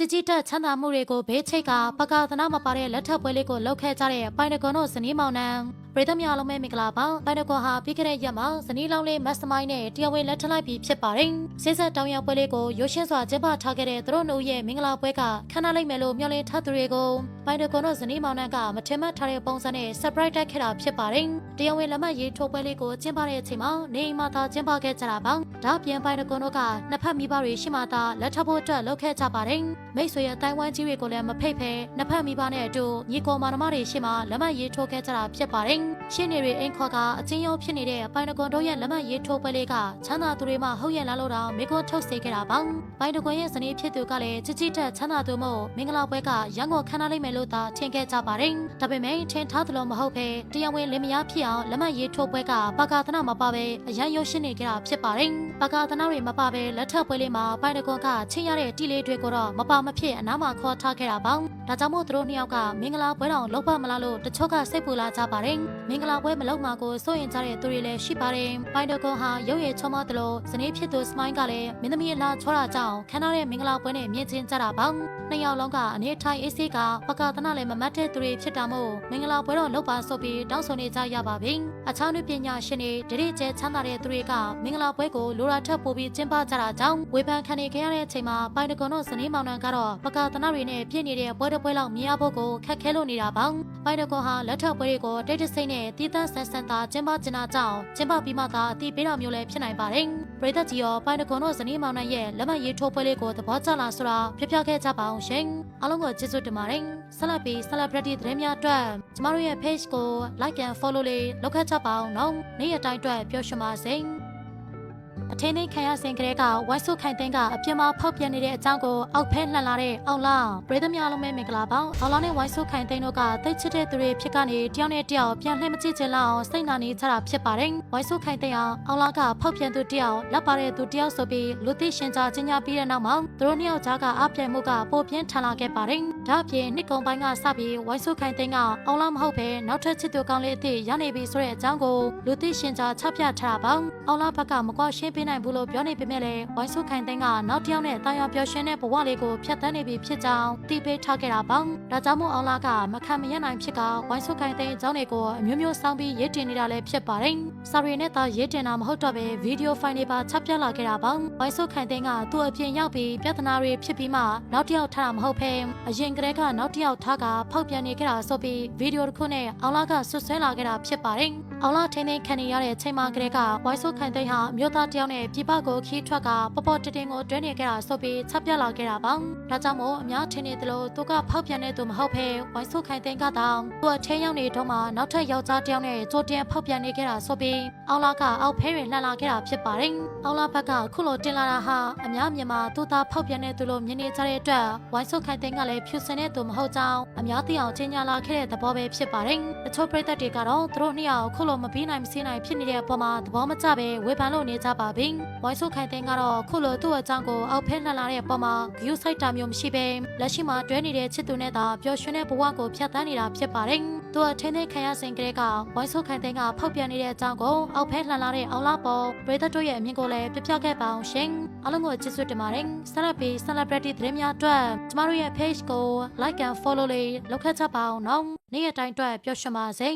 ကြည်ကြည်တက်ချမ်းသာမှုတွေကိုဘေးချိတ်ကပကာသနာမပါတဲ့လက်ထပ်ပွဲလေးကိုလှုပ်ခဲ့ကြတဲ့ပိုင်တကွန်တို့ဇနီးမောင်နှံပရိသတ်များလုံးပဲမင်္ဂလာပါပိုင်တကွန်ဟာပြီးခဲ့တဲ့ရက်မှာဇနီးလောင်းလေးမတ်စမိုင်းနဲ့တရားဝင်လက်ထပ်လိုက်ပြီးဖြစ်ပါတယ်စိစက်တောင်ရောက်ပွဲလေးကိုရုပ်ရှင်စွာကျင်းပထားခဲ့တဲ့သူတို့တို့ရဲ့မင်္ဂလာပွဲကခမ်းနားလိုက်မယ်လို့မျှော်လင့်ထားသူတွေကို ပိုင်တကွန်တို့ဇနီးမောင်နှံကမထင်မှတ်ထားတဲ့ပုံစံနဲ့ surprise တက်ခဲ့တာဖြစ်ပါတယ်တရားဝင်လက်မှတ်ရေးထိုးပွဲလေးကိုကျင်းပတဲ့အချိန်မှာနေအိမ်မှာသာကျင်းပခဲ့ကြတာပါဒါ့အပြင်ပိုင်တကွန်တို့ကနှစ်ဖက်မိဘတွေရှိမှသာလက်ထပ်ဖို့အတွက်လုပ်ခဲ့ကြပါတယ်မိတ်ဆွေရဲ့တိုင်ဝမ်ကြီးတွေကိုလည်းမဖိတ်ဖဲနှစ်ဖက်မိဘနဲ့အတူညီကိုမောင်နှမတွေရှိမှလက်မှတ်ရေးထိုးခဲ့ကြတာဖြစ်ပါတယ်ရှင်းနေတွေအိမ်ခေါ်ကအချင်းရုံဖြစ်နေတဲ့ပိုင်တကွန်တို့ရဲ့လက်မှတ်ရေးထိုးပွဲလေးကချမ်းသာသူတွေမှဟုတ်ရဲ့လားလို့တော့မိကိုထုတ်စေခဲ့တာပါပိုင်တကွန်ရဲ့ဇနီးဖြစ်သူကလည်းချစ်ချစ်တက်ချမ်းသာသူမို့မင်္ဂလာပွဲကရန်ကုန်ခမ်းနားလိုက်မယ်လို့သာထင်ခဲ့ကြပါတယ်ဒါပေမဲ့ထင်ထားသလိုမဟုတ်ဘဲတရားဝင်လင်မယားဖြစ်အောင်လက်မှတ်ရေးထိုးပွဲကပကာသနာမပါဘဲအရန်ရုပ်ရှင်နေကြတာဖြစ်ပါတယ်ပကာသနာတွေမပါဘဲလက်ထပ်ပွဲလေးမှာပိုင်တကွန်ကချင်းရတဲ့တီလေးတွေကိုတော့မပါမဖြစ်အနားမှာခေါ်ထားခဲ့တာပါ ဒါကြောင့်မို့သူတို့နှစ်ယောက်ကမင်္ဂလာပွဲတော်လုပ်ပါမလားလို့တချို့ကစိတ်ပူလာကြပါတယ်မင်္ဂလာပွဲမလုပ်မှာကိုစိုးရင်ကြတဲ့သူတွေလည်းရှိပါတယ်ပိုင်တကွန်ဟာရုပ်ရည်ချောမသလိုဇနီးဖြစ်သူစမိုင်းကလည်းမင်းသမီးအလားချောတာကြောင့်ခမ်းနားတဲ့မင်္ဂလာပွဲနဲ့မြင်ချင်းကြတာပါနှစ်ယောက်လုံးကအနေထိုင်အေးဆေးကပကာသနာလည်းမမတ်တဲ့သူတွေဖြစ်တာမို့မင်္ဂလာပွဲတော်လုပ်ပါဆိုပြီးတောင်းဆိုနေကြရပါပြီအခြားနုပညာရှင်တွေဒရိကျဲချမ်းသာတဲ့သူတွေကမင်္ဂလာပွဲကိုလိုရာထက်ပိုပြီးကျင်းပကြတာကြောင့်ဝေဖန်ခံနေခဲ့ရတဲ့အချိန်မှာပိုင်တကွန်တို့ဇနီးမောင်နှံကတော့ပကာသနာတွေနဲ့ပြည့်နေတဲ့ပွဲတစ်ပွဲလောက်မြင်ရဖို့ကိုခက်ခဲလို့နေတာပါပိုင်တကွန်ဟာလက်ထပ်ပွဲတွေကိုတိတ်တဆိတ်နဲ့တည်တံ့ဆန်းဆန်းသာကျင်းပကျင်တာကြောင့်ကျင်းပပြီးမှသာအတိပေးတော်မျိုးလည်းဖြစ်နိုင်ပါတယ်ပရိသတ်ကြီးရောပိုင်တကွန်တို့ဇနီးမောင်နှံရဲ့လက်မရေးထိုးပွဲလေးကိုသဘောကျလားဆိုတာပြပြခဲ့ကြပါအောင်ရှင်အားလုံးကိုကျေးဇူးတင်ပါတယ်ဆက်လက်ပြီး celebrity သတင်းများအတွက်ကျမတို့ရဲ့ page ကို like and follow လေးလုပ်ခဲ့ကြပါအောင်နော်နေ့ရက်တိုင်းအတွက်ပျော်ရွှင်ပါစေ အထင်းသိခံရစဉ်ကလေးကဝိုင်းဆုခိုင်သိန်းကအပြင်းမဖောက်ပြန်နေတဲ့အကြောင်းကိုအောက်ဖဲလှန်လာတဲ့အောင်လာပရိသတ်များလုံးပဲမင်္ဂလာပါအောင်လာနဲ့ဝိုင်းဆုခိုင်သိန်းတို့ကတိတ်ချစ်တဲ့သူတွေဖြစ်ကနေတယောက်နဲ့တယောက်ပြန်လှည့်မကြည့်ချင်လောက်အောင်စိတ်နာနေကြတာဖြစ်ပါတယ်ဝိုင်းဆုခိုင်သိန်းအောင်အောင်လာကဖောက်ပြန်သူတယောက်လက်ပါတဲ့သူတယောက်ဆိုပြီးလူသိရှင်ကြားချင်းညာပြီးတဲ့နောက်မှာသူတို့နှစ်ယောက်ကြားကအပြိုင်မှုကပိုပြင်းထန်လာခဲ့ပါတယ်ဒါ့အပြင်နှစ်ကုံပိုင်းကစပြီးဝိုင်းဆုခိုင်သိန်းကအောင်လာမဟုတ်ပဲနောက်ထပ်ချစ်သူကောင်းလေးအသစ်ရနေပြီဆိုတဲ့အကြောင်းကိုလူသိရှင်ကြားချပြထားတာပါအောင်လာဘက်ကမကွာရှင်းပေးနိုင်ဘူးလို့ပြောနေပေမဲ့လည်းဝိုင်းဆုခိုင်သိန်းကနောက်တစ်ယောက်နဲ့တာယာပျော်ရွှင်တဲ့ဘဝလေးကိုဖျက်ဆီးနေပြီဖြစ်ကြောင်းတီးပေးထားခဲ့တာပါဒါကြောင့်မို့အောင်လာကမခံမရနိုင်ဖြစ်ကဝိုင်းဆုခိုင်သိန်းအကြောင်းတွေကိုအမျိုးမျိုးစောင်းပြီးရေးတင်နေတာလည်းဖြစ်ပါတယ်စာရီနဲ့သာရေးတင်တာမဟုတ်တော့ပဲဗီဒီယိုဖိုင်တွေပါချပြလာခဲ့တာပါဝိုင်းဆုခိုင်သိန်းကသူ့အပြင်ရောက်ပြီးပြဿနာတွေဖြစ်ပြီးမှနောက်တစ်ယောက်ထားတာမဟုတ်ဘဲအရင်ကတည်းကနောက်တစ်ယောက်ထားကဖောက်ပြန်နေခဲ့တာဆိုပြီးဗီဒီယိုတစ်ခုနဲ့အောင်လာကဆွဆွဲလာခဲ့တာဖြစ်ပါတယ်အောင်လာထင်းထင်းခံနေရတဲ့အချိန်မှာကတည်းကဝိုင်းဆုခိုင်သိန်းဟာမြို့သားတစ်ယောက်နဲ့ပြပကိုခီးထွက်ကပေါ်ပေါ်တင်တင်ကိုတွဲနေခဲ့တာဆိုပြီးချပြလာခဲ့တာပါဒါကြောင့်မို့အများထင်နေသလိုသူကဖောက်ပြန်တဲ့သူမဟုတ်ဘဲဝိုင်းဆုခိုင်သိန်းကတောင်သူအထင်းရောက်နေတော့မှနောက်ထပ်ယောက်ျားတစ်ယောက်နဲ့ကြိုတင်ဖောက်ပြန်နေခဲ့တာဆိုပြီးအောင်လာကအောက်ဖဲရင်လှန်လာခဲ့တာဖြစ်ပါတယ်အောင်လာဘက်ကခုလိုတင်လာတာဟာအများမြင်မှာသူသားဖောက်ပြန်တဲ့သူလိုမြင်နေကြတဲ့အတွက်ဝိုင်းဆုခိုင်သိန်းကလည်းဖြူစင်တဲ့သူမဟုတ်ကြောင်းအများသိအောင်ချင်းညာလာခဲ့တဲ့သဘောပဲဖြစ်ပါတယ်တချို့ပရိသတ်တွေကတော့သူတို့နှစ်ယောက်ခုလိုမပြီးနိုင်မစင်းနိုင်ဖြစ်နေတဲ့အပေါ်မှာသဘောမကျပဲဝေဖန်လို့နေကြပါပြီဝိုင်းဆုခိုင်သိန်းကတော့ခုလိုသူ့အကြောင်းကိုအောက်ဖဲလှန်လာတဲ့အပေါ်မှာ view site တာမျိုးမရှိပဲလက်ရှိမှာတွဲနေတဲ့ချစ်သူနဲ့သာပျော်ရွှင်တဲ့ဘဝကိုဖျက်ဆီးနေတာဖြစ်ပါတယ်သူအထင်းသေးခံရစဉ်ကလေးကဝိုင်းဆုခိုင်သိန်းကဖောက်ပြန်နေတဲ့အကြောင်းကိုအောက်ဖဲလှန်လာတဲ့အောင်လာပေါ်ပရိသတ်တို့ရဲ့အမြင်ကိုလည်းပြပြခဲ့ပါအောင်ရှင်အားလုံးကိုကျေးဇူးတင်ပါတယ်ဆက်လက်ပြီး celebrity သတင်းများအတွက်ကျမတို့ရဲ့ page ကို like and follow လေးလုပ်ခဲ့ကြပါအောင်နော်နေ့ရက်တိုင်းအတွက်ပျော်ရွှင်ပါစေ